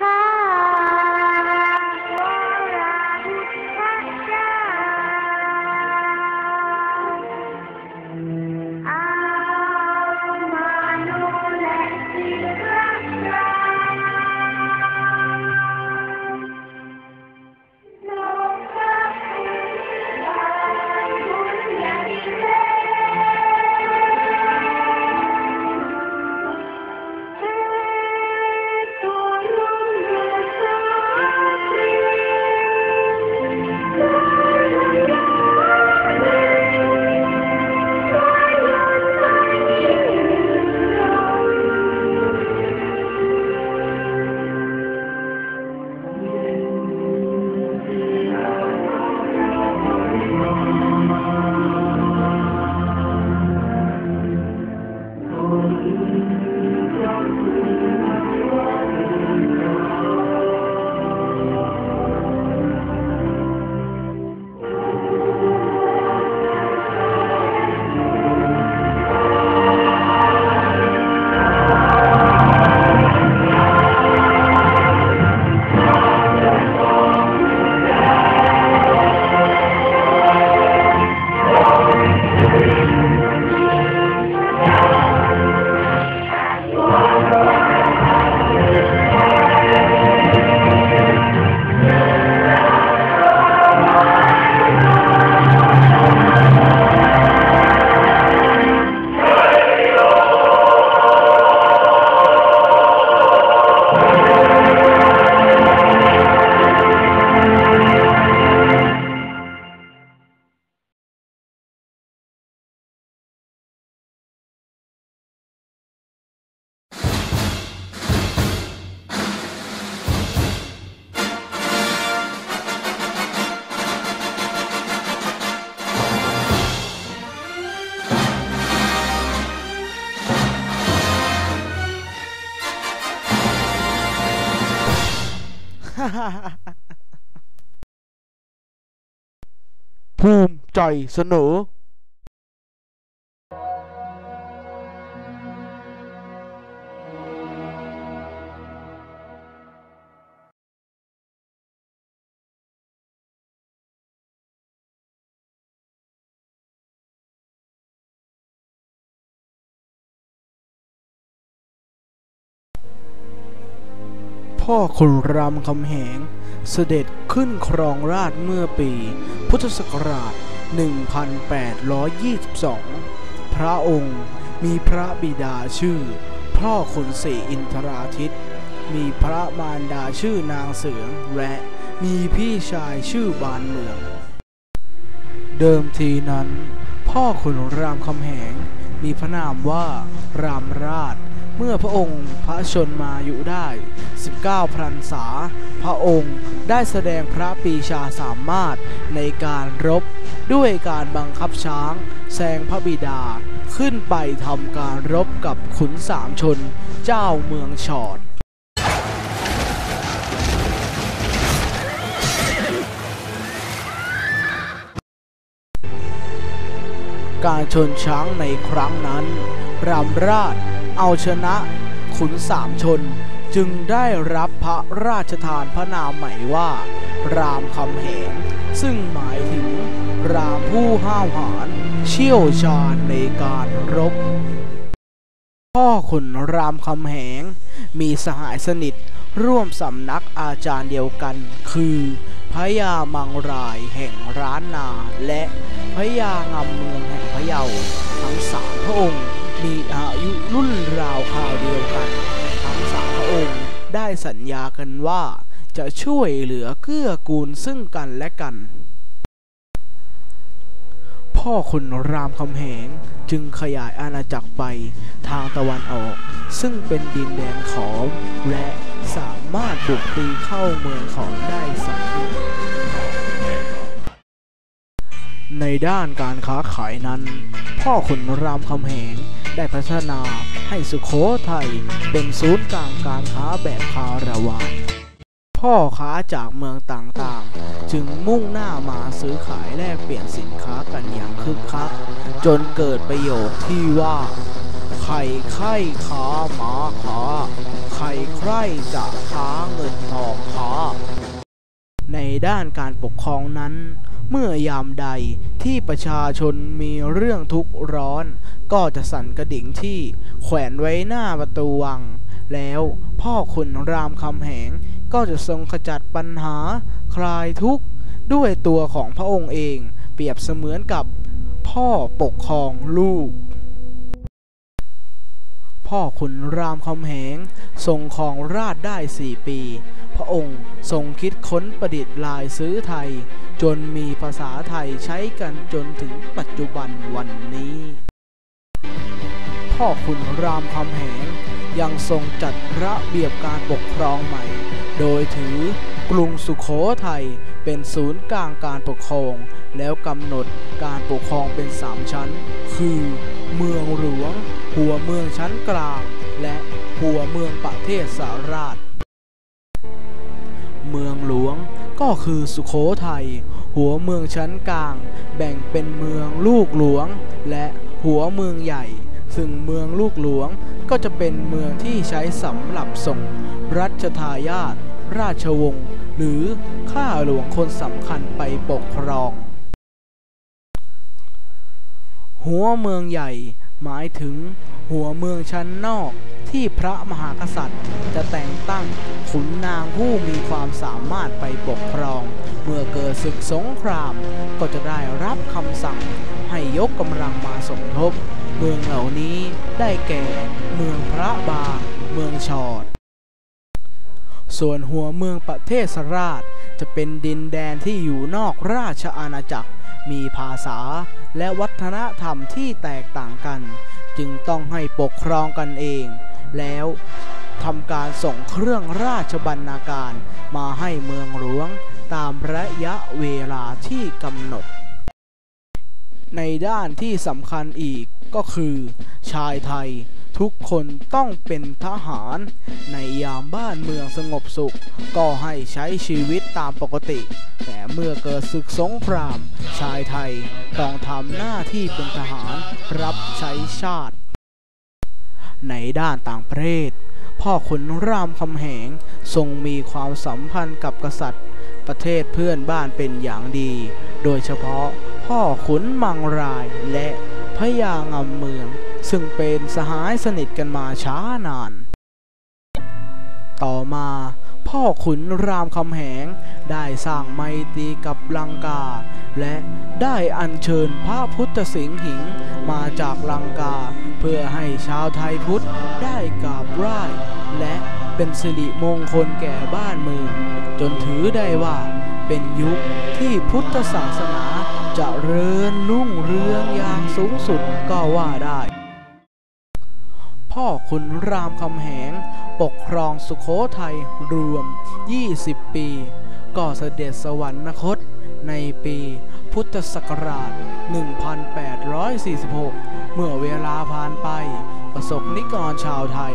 ข้ ภูมิใจเสนอ พ่อคุณรามคำแหง เสด็จขึ้นครองราชเมื่อปี พุทธศักราช 1822 พระองค์มีพระบิดาชื่อ พ่อขุนศรีอินทราทิต มีพระมารดาชื่อนางเสืองและมีพี่ชายชื่อบานเมือง เดิมทีนั้น พ่อขุนรามคำแหง มีพระนามว่ารามราช เมื่อพระองค์พระชนมาอยุได้ 19พรรษา พระองค์ได้แสดงพระปีชาสามารถในการรบ ด้วยการบังคับช้างแซงพระบิดา ขึ้นไปทำการรบกับขุนสามชน เจ้าเมืองชอดการชนช้างในครั้งนั้นรามราชเอาชนะขุนสามชน จึงได้รับพระราชทานพระนามใหม่ว่า รามคำแหง ซึ่งหมายถึงรามผู้ห้าวหาญเชี่ยวชาญในการรบ พ่อขุนรามคำแหง มีสหายสนิทร่วมสำนักอาจารย์เดียวกัน คือพระยามังรายแห่งร้านนา และพระยางำเมืองแห่งพะเยาทั้งสามพระองค์ มีอายุรุ่นราวคราวเดียวกัน ทั้งสามพระองค์ได้สัญญากันว่า จะช่วยเหลือเกื้อกูลซึ่งกันและกัน พ่อขุนรามคำแหงจึงขยายอาณาจักรไปทางตะวันออก ซึ่งเป็นดินแดนขอมและสามารถบุกตีเข้าเมืองขอมได้สำเร็จในด้านการค้าขายนั้น พ่อขุนรามคำแหง ได้พัฒนาให้สุโขทัยเป็นศูนย์กลางการค้าแบบคาราวานพ่อค้าจากเมืองต่างๆ จึงมุ่งหน้ามาซื้อขายแลกเปลี่ยนสินค้ากันอย่างคึกคัก จนเกิดประโยคที่ว่าขข่ไข้ขาหมาขาใครใครจะค้าเงินทองค้าในด้านการปกครองนั้น เมื่อยามใดที่ประชาชนมีเรื่องทุกข์ร้อน ก็จะสั่นกระดิ่งที่แขวนไว้หน้าประตูวัง แล้วพ่อขุนรามคำแหง ก็จะทรงขจัดปัญหาคลายทุกข์ ด้วยตัวของพระองค์เองเปรียบเสมือนกับพ่อปกครองลูก พ่อขุนรามคำแหงทรงครองราชได้สี่ปี ระองค์ทรงคิดค้นประดิษฐ์ลายซื้อไทย จนมีภาษาไทยใช้กันจนถึงปัจจุบันวันนี้ พ่อขุนรามคำแหงยังทรงจัดระเบียบการปกครองใหม่ โดยถือกรุงสุขโขทัยเป็นศูนย์กลางการปกครอง แล้วกำหนดการปกครองเป็นสามชั้น คือ เมืองหลวง หัวเมืองชั้นกลาง และหัวเมืองประเทศสาราช มืองหลวง ก็คือสุขโขทัย หัวเมืองชั้นกลาง แบ่งเป็นเมืองลูกหลวง และหัวเมืองใหญ่ ซึ่งเมืองลูกหลวงก็จะเป็นเมืองที่ใช้สำหรับส่ง รัชทายาทราชวงศ์หรือข้าหลวงคนสำคัญไปปกครอง หัวเมืองใหญ่ หมายถึงหัวเมืองชั้นนอกที่พระมหากษัตริย์ จะแต่งตั้งขุนนางผู้มีความสามารถไปปกครอง เมื่อเกิดศึกสงคราม ก็จะได้รับคำสั่งให้ยกกำลังมาสมทบ เมืองเหล่านี้ได้แก่ เมืองพระบาง เมืองชอด ส่วนหัวเมืองประเทศสราช จะเป็นดินแดนที่อยู่นอกราชอาณาจักร มีภาษาและวัฒนธรรมที่แตกต่างกัน จึงต้องให้ปกครองกันเอง แล้วทำการส่งเครื่องราชบรรณาการมาให้เมืองหลวง ตามระยะเวลาที่กำหนด ในด้านที่สำคัญอีกก็คือ ชายไทย ทุกคนต้องเป็นทหาร ในยามบ้านเมืองสงบสุข ก็ให้ใช้ชีวิตตามปกติ แต่เมื่อเกิดศึกสงคราม ชายไทยต้องทำหน้าที่เป็นทหาร รับใช้ชาติ ในด้านต่างประเทศพ่อขุนรามคำแหงทรงมีความสัมพันธ์กับกษัตริย์ ประเทศเพื่อนบ้านเป็นอย่างดี โดยเฉพาะพ่อขุนมังรายและพญางำเมือง ซึ่งเป็นสหายสนิทกันมาช้านาน ต่อมาพ่อขุนรามคำแหง ได้สร้างไมตรีกับลังกา และได้อัญเชิญพระพุทธสิงหิงมาจากลังกา เพื่อให้ชาวไทยพุทธได้กราบไหว้และเป็นสิริมงคลแก่บ้านเมืองจนถือได้ว่าเป็นยุคที่พุทธศาสนาจะเริญรุ่งเรืองอย่างสูงสุดก็ว่าได้ ขุนรามคำแหง ปกครองสุขโขทัยรวม 20 ปี ก็เสด็จสวรรคต ในปีพุทธศักราช 1846 เมื่อเวลาผ่านไป ประสบนิกรชาวไทย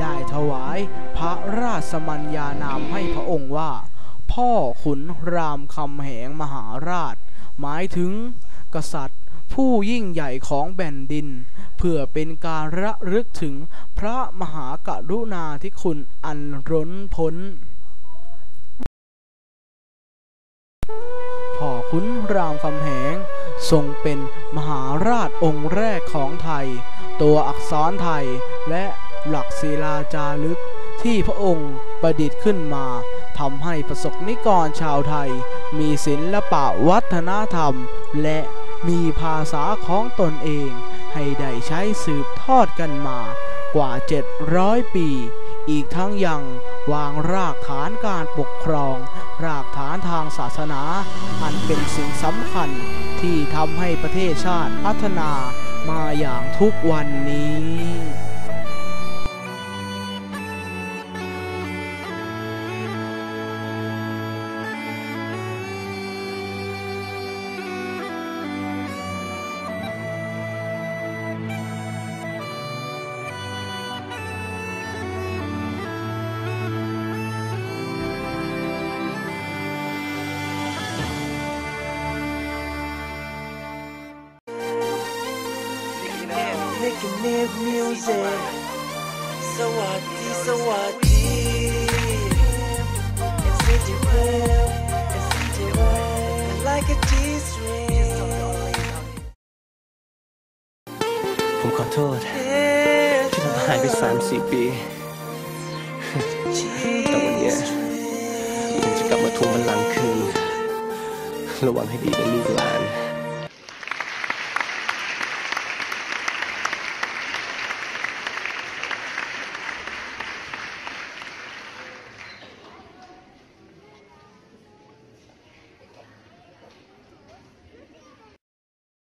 ได้ถวายพระราชมัญญานามให้พระองค์ว่า พ่อขุนรามคำแหงมหาราช หมายถึงกษัตริย์ผู้ยิ่งใหญ่ของแผ่นดิน เพื่อเป็นการระลึกถึงพระมหากรุณาธิคุณอันร้นพ้นพ่อขุนรามคำแหง ทรงเป็นมหาราชองค์แรกของไทย ตัวอักษรไทยและหลักศิลาจารึกที่พระองค์ประดิษฐ์ขึ้นมาทำให้ประสบนิกรชาวไทย มีศิลปะวัฒนธรรม และมีภาษาของตนเอง ให้ได้ใช้สืบทอดกันมากว่า 700 ปี อีกทั้งยังวางรากฐานการปกครอง รากฐานทางศาสนา อันเป็นสิ่งสำคัญที่ทำให้ประเทศชาติพัฒนามาอย่างทุกวันนี้ นี่ can make music สวัสดีสวัสดี It's city well It's city well Like a G-string ผมขอโทษ ที่เราหายไปสามสี่ปี แต่วันเนี้ยผมจะกลับมาทวงบัลลังก์คืน ระวังให้ดีนะลูกหลาน